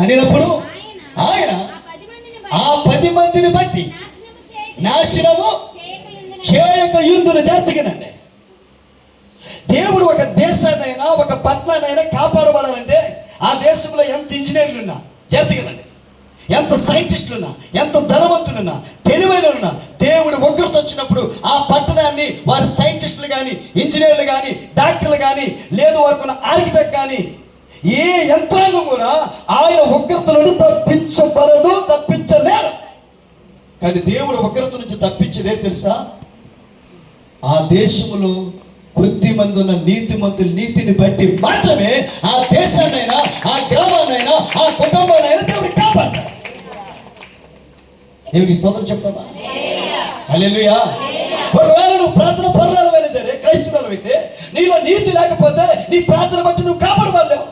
అనినప్పుడు ఆయన ఆ పది మందిని బట్టి నాశనము చేయక- యుద్ధులు జాతికినండి. దేవుడు ఒక దేశాన్నైనా ఒక పట్టణాన్నైనా కాపాడబడాలంటే ఆ దేశంలో ఎంత ఇంజనీర్లు ఉన్నా జాతికినండి ఎంత సైంటిస్టులున్నా ఎంత ధనవంతులున్నా తెలివైన ఉన్నా దేవుడు ఉగ్రత వచ్చినప్పుడు ఆ పట్టణాన్ని వారి సైంటిస్టులు కానీ ఇంజనీర్లు కానీ డాక్టర్లు కానీ లేదు వారికి ఆర్కిటెక్ట్ కానీ ఏ యంత్రాంగం కూడా ఆయన ఉగ్రతలను తప్పించబడదు తప్పించలేరు. కానీ దేవుడు ఉగ్రత నుంచి తప్పించేదే తెలుసా? ఆ దేశంలో కొద్ది మంది ఉన్న నీతిమంతుల నీతిని బట్టి మాత్రమే ఆ దేశాన్నైనా ఆ గ్రామాన్నైనా ఆ కుటుంబాన్నైనా దేవుడు కాపాడతాడు. దేవునికి స్తోత్రం చెప్తావా అల్లెలుయా ఒకవేళ నువ్వు ప్రార్థన పర్రాలమైనా సరే క్రైస్తవులమైతే నీలో నీతి లేకపోతే నీ ప్రార్థన